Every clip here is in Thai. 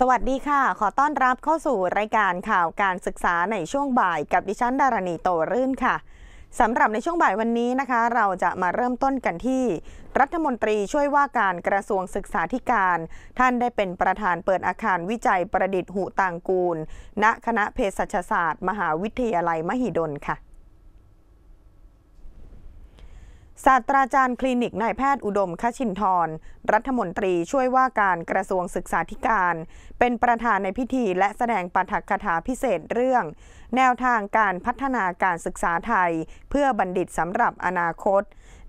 สวัสดีค่ะ ขอต้อนรับเข้าสู่รายการข่าวการศึกษาในช่วงบ่ายกับดิฉันดารณีโตรื่นค่ะสำหรับในช่วงบ่ายวันนี้นะคะ เราจะมาเริ่มต้นกันที่ รัฐมนตรีช่วยว่าการกระทรวงศึกษาธิการ ท่านได้เป็นประธานเปิดอาคารวิจัยประดิษฐ์หูต่างกูล ณคณะเภสัชศาสตร์ มหาวิทยาลัยมหิดลค่ะ ศาสตราจารย์คลินิกนายแพทย์อุดมคชินทร รัฐมนตรีช่วยว่าการกระทรวงศึกษาธิการ เป็นประธานในพิธีและแสดงปาฐกถาพิเศษเรื่อง แนวทางการพัฒนาการศึกษาไทย เพื่อบัณฑิตสำหรับอนาคต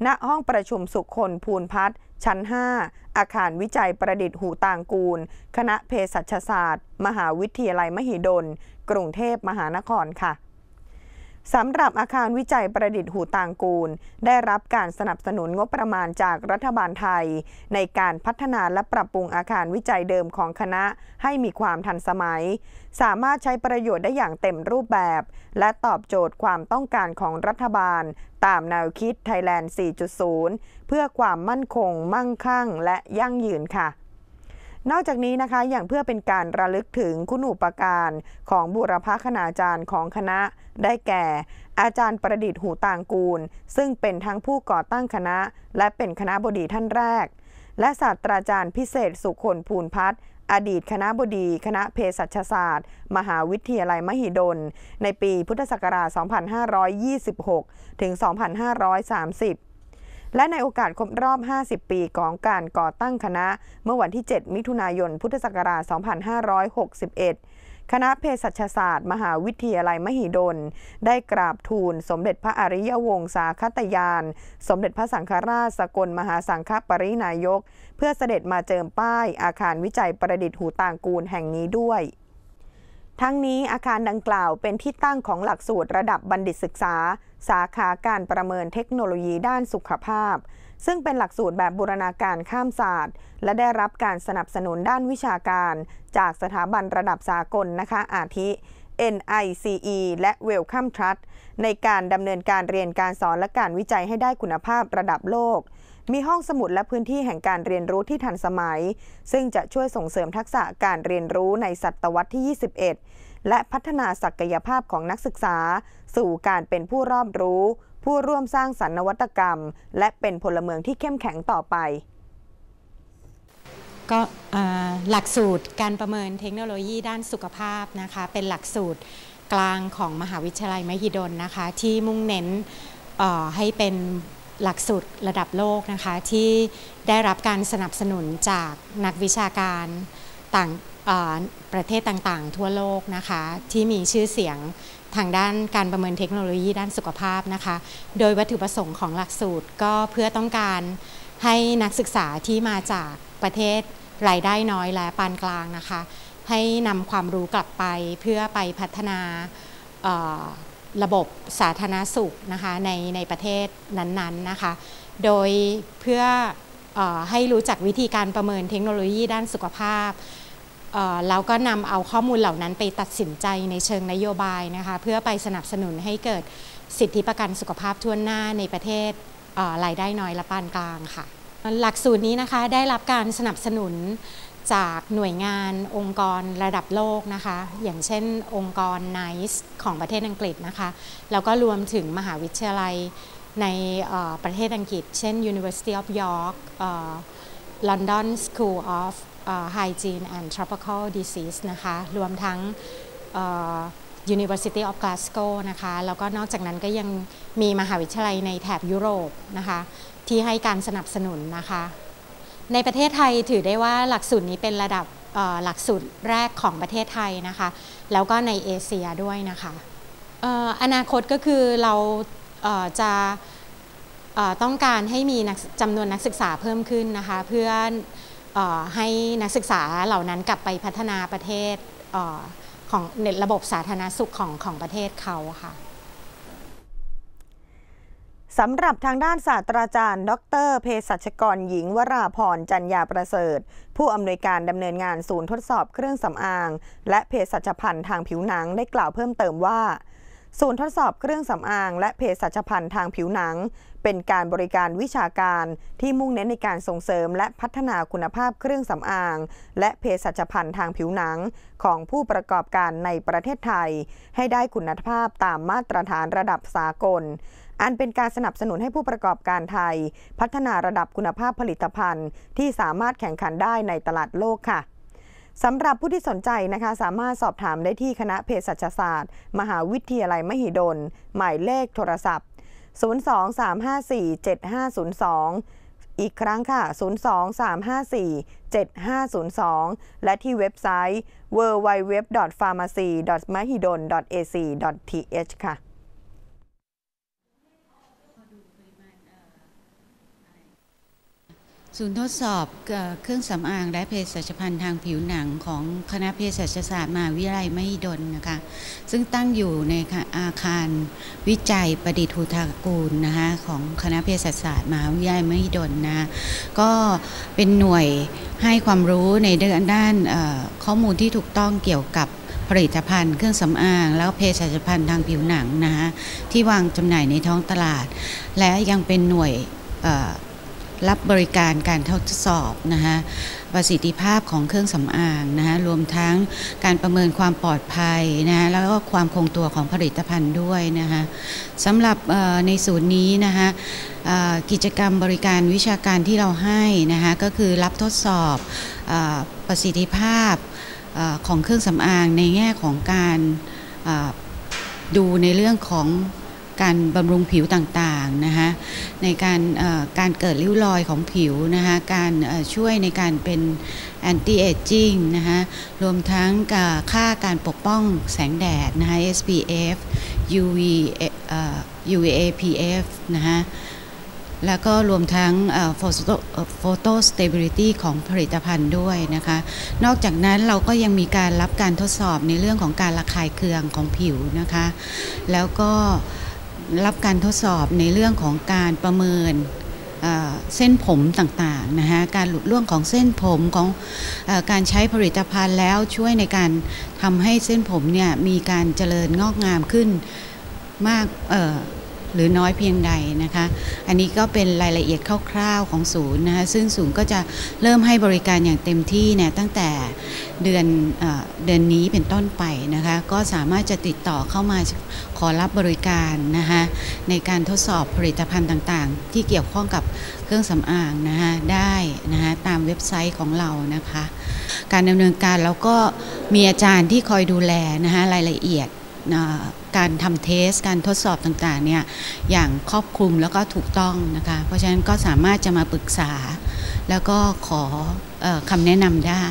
ณห้องประชุมสุขคนภูนพัฒน์ชั้น 5 อาคารวิจัยประดิษฐ์หูต่างกูล คณะเภสัชศาสตร์ มหาวิทยาลัยมหิดล กรุงเทพมหานครค่ะ สำหรับอาคารวิจัยประดิษฐ์หูต่างกูล ได้รับการสนับสนุนงบประมาณจากรัฐบาลไทย ในการพัฒนาและปรับปรุงอาคารวิจัยเดิมของคณะให้มีความทันสมัย สามารถใช้ประโยชน์ได้อย่างเต็มรูปแบบ และตอบโจทย์ความต้องการของรัฐบาล ตามแนวคิดไทยแลนด์ 4.0 เพื่อความมั่นคง มั่งคั่ง และยั่งยืนค่ะ นอกจากนี้นะคะอย่างเพื่อเป็นการระลึกถึงคุณอุปการของบุรพคณาจารย์ของคณะได้แก่ อาจารย์ประดิษฐ์หูต่างกูล ซึ่งเป็นทั้งผู้ก่อตั้งคณะ และเป็นคณะบดีท่านแรก และศาสตราจารย์พิเศษสุคนภูลพัฒน์อดีตคณะบดีคณะเภสัชศาสตร์ มหาวิทยาลัยมหิดล ในปีพุทธศักราช 2526 ถึง 2530 และในโอกาสครบรอบ 50 ปีของการก่อตั้งคณะ เมื่อวันที่ 7 มิถุนายน พุทธศักราช 2561 คณะเภสัชศาสตร์ มหาวิทยาลัยมหิดล ได้กราบทูลสมเด็จพระอริยวงศาคตยาน สมเด็จพระสังฆราชสกลมหาสังฆปรินายก เพื่อเสด็จมาเจิมป้ายอาคารวิจัยประดิษฐ์หูต่างกูลแห่งนี้ด้วย ทั้งนี้อาคารดังกล่าวเป็นที่ตั้งของหลักสูตรระดับบัณฑิตศึกษา สาขาการประเมินเทคโนโลยีด้านสุขภาพ ซึ่งเป็นหลักสูตรแบบบูรณาการข้ามศาสตร์ และได้รับการสนับสนุนด้านวิชาการ จากสถาบันระดับสากลนะคะอาทิ NICE และ Wellcome Trust ในการดำเนินการเรียนการสอนและการวิจัยให้ได้คุณภาพระดับโลก มีห้องสมุดและพื้นที่แห่งการเรียนรู้ที่ทันสมัย ซึ่งจะช่วยส่งเสริมทักษะการเรียนรู้ในศตวรรษที่ 21 และพัฒนาศักยภาพของนักศึกษา สู่การเป็นผู้รอบรู้ ผู้ร่วมสร้างสรรค์นวัตกรรม และเป็นพลเมืองที่เข้มแข็งต่อไปก็หลักสูตรการประเมินเทคโนโลยีด้านสุขภาพนะคะ เป็นหลักสูตรกลางของมหาวิทยาลัยมหิดลนะคะ ที่มุ่งเน้นให้เป็น หลักสูตรระดับโลกนะคะที่ได้รับการสนับสนุนจากนักวิชาการต่างประเทศต่างๆ ทั่วโลกนะคะที่มีชื่อเสียงทางด้านการประเมินเทคโนโลยีด้านสุขภาพนะคะ โดยวัตถุประสงค์ของหลักสูตรก็เพื่อต้องการให้นักศึกษาที่มาจากประเทศรายได้น้อยและปานกลางนะคะ ให้นำความรู้กลับไปเพื่อไปพัฒนา ระบบสาธารณสุขนะคะในในประเทศนั้นๆนะคะ โดยเพื่ออให้รู้จักวิธีการประเมินเทคโนโลยีด้านสุขภาพแล้วก็นำเอาข้อมูลเหล่านั้นไปตัดสินใจในเชิงนโยบายนะคะเพื่อไปสนับสนุนให้เกิดสิทธิประกันสุขภาพทั่วหน้าในประเทศรายได้น้อยและปานกลางค่ะ หลักสูตรนี้นะคะได้รับการสนับสนุน จากหน่วยงานองค์กรระดับโลกนะคะ อย่างเช่นองค์กร NICE ของประเทศอังกฤษนะคะ แล้วก็รวมถึงมหาวิทยาลัยในประเทศอังกฤษ เช่น University of York London School of Hygiene and Tropical Disease นะคะ รวมทั้ง University of Glasgow นะคะ แล้วก็นอกจากนั้นก็ยังมีมหาวิทยาลัยในแถบยุโรปนะคะ ที่ให้การสนับสนุนนะคะ ในประเทศไทยถือได้ว่าหลักสูตรนี้เป็นระดับหลักสูตรแรกของประเทศไทยนะคะ แล้วก็ในเอเชียด้วยนะคะอนาคตก็คือเราจะต้องการให้มีจำนวนนักศึกษาเพิ่มขึ้นนะคะ เพื่อให้นักศึกษาเหล่านั้นกลับไปพัฒนาประเทศของระบบสาธารณสุขของของประเทศเขาค่ะ สำหรับทางด้านศาสตราจารย์ ดรเภสัชกรหญิงวราพรจันยาประเสริฐ ผู้อำนวยการดำเนินงานศูนย์ทดสอบเครื่องสำอาง และเภสัชพันธ์ทางผิวหนังได้กล่าวเพิ่มเติมว่า ศูนย์ทดสอบเครื่องสำอาง และเภสัชภัณฑ์ทางผิวหนัง เป็นการบริการวิชาการที่มุ่งเน้นในการส่งเสริม และพัฒนาคุณภาพเครื่องสำอาง และเภสัชภัณฑ์ทางผิวหนัง ของผู้ประกอบการในประเทศไทย ให้ได้คุณภาพตามมาตรฐานระดับสากล อันเป็นการสนับสนุนให้ผู้ประกอบการไทย พัฒนาระดับคุณภาพผลิตภัณฑ์ ที่สามารถแข่งขันได้ในตลาดโลกค่ะสำหรับผู้ที่สนใจนะคะ สามารถสอบถามได้ที่คณะเภสัชศาสตร์ มหาวิทยาลัยมหิดล หมายเลขโทรศัพท์ 023547502 อีกครั้งค่ะ 023547502 และที่เว็บไซต์ www.pharmacy.mahidol.ac.th ค่ะ ศูนย์ทดสอบเครื่องสำอางและเภสัชภัณฑ์ทางผิวหนังของคณะเภสัชศาสตร์มหาวิทยาลัยมหิดลนะคะ ซึ่งตั้งอยู่ในอาคารวิจัยประดิษฐ์ูทากูลนะคะของคณะเภสัชศาสตร์มหาวิทยาลัยมหิดลนะก็เป็นหน่วยให้ความรู้ในด้านข้อมูลที่ถูกต้องเกี่ยวกับผลิตภัณฑ์เครื่องสำอาง แล้วเภสัชภัณฑ์ทางผิวหนังนะคะที่วางจำหน่ายในท้องตลาด และยังเป็นหน่วย รับบริการการทดสอบนะคะประสิทธิภาพของเครื่องสำอางนะคะรวมทั้งการประเมินความปลอดภัยนะะแล้วก็ความคงตัวของผลิตภัณฑ์ด้วยนะคะสำหรับในศูนย์นี้นะคะกิจกรรมบริการวิชาการที่เราให้นะคะก็คือรับทดสอบประสิทธิภาพของเครื่องสำอางในแง่ของการดูในเรื่องของ การบำรุงผิวต่างๆนะคะในการการเกิดริ้วรอยของผิวนะคะการช่วยในการเป็นแอนตี้เอจจิ้งนะคะรวมทั้งค่าการปกป้องแสงแดดนะคะ SPF UV UVAPF นะคะแล้วก็รวมทั้งโฟโตสเตบิลิตี้ของผลิตภัณฑ์ด้วยนะคะ นอกจากนั้นเราก็ยังมีการรับการทดสอบในเรื่องของการระคายเคืองของผิวนะคะ แล้วก็ รับการทดสอบในเรื่องของการประเมินเส้นผมต่างๆนะคะการหลุดร่วงของเส้นผมของอการใช้ผลิตภัณฑ์แล้วช่วยในการทำให้เส้นผมเนี่ยมีการเจริญงอกงามขึ้นมาก หรือน้อยเพียงใดนะคะ อันนี้ก็เป็นรายละเอียดคร่าวๆของศูนย์นะคะซึ่งศูนย์ก็จะเริ่มให้บริการอย่างเต็มที่เนี่ยตั้งแต่เดือนเดือนนี้เป็นต้นไปนะคะก็สามารถจะติดต่อเข้ามาขอรับบริการนะคะในการทดสอบผลิตภัณฑ์ต่างๆ ที่เกี่ยวข้องกับเครื่องสำอางนะคะได้นะคะตามเว็บไซต์ของเรานะคะ การดำเนินการเราก็มีอาจารย์ที่คอยดูแลนะคะรายละเอียด การทำเทส การทดสอบต่างๆเนี่ยอย่างครอบคลุมแล้วก็ถูกต้องนะคะเพราะฉะนั้นก็สามารถจะมาปรึกษา แล้วก็ขออคำแนะนำได้